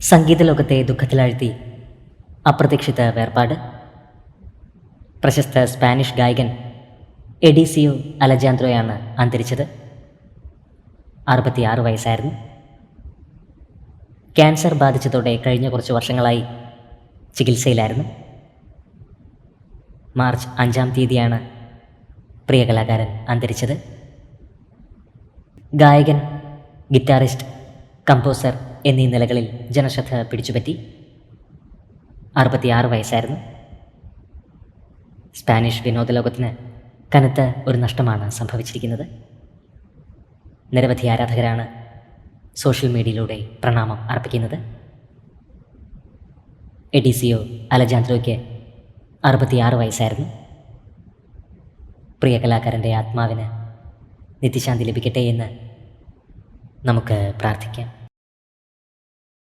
സംഗീത ലോകത്തെ ദുഃഖത്തിലാഴ്ത്തി. അപ്രതീക്ഷിത വേർപാട്. പ്രശസ്ത സ്പാനിഷ് ഗായകൻ എഡിസിയോ അലജാൻദ്രോയാണ് അന്തരിച്ചത്. അറുപത്തിയാറ് വയസ്സായിരുന്നു. ക്യാൻസർ ബാധിച്ചതോടെ കഴിഞ്ഞ കുറച്ച് വർഷങ്ങളായി ചികിത്സയിലായിരുന്നു. മാർച്ച് അഞ്ചാം തീയതിയാണ് പ്രിയ കലാകാരൻ അന്തരിച്ചത്. ഗായകൻ ഗിറ്റാറിസ്റ്റ് കമ്പോസർ എന്നീ നിലകളിൽ ജനശ്രദ്ധ പിടിച്ചുപറ്റി. അറുപത്തിയാറ് വയസ്സായിരുന്നു. സ്പാനിഷ് വിനോദ ലോകത്തിന് കനത്ത ഒരു നഷ്ടമാണ് സംഭവിച്ചിരിക്കുന്നത്. നിരവധി ആരാധകരാണ് സോഷ്യൽ മീഡിയയിലൂടെ പ്രണാമം അർപ്പിക്കുന്നത്. എഡിസിയോ അലജാന്ദ്രോയ്ക്ക് അറുപത്തിയാറ് വയസ്സായിരുന്നു. പ്രിയ കലാകാരന്റെ ആത്മാവിന് നിത്യശാന്തി ലഭിക്കട്ടെ എന്ന് നമുക്ക് പ്രാർത്ഥിക്കാം.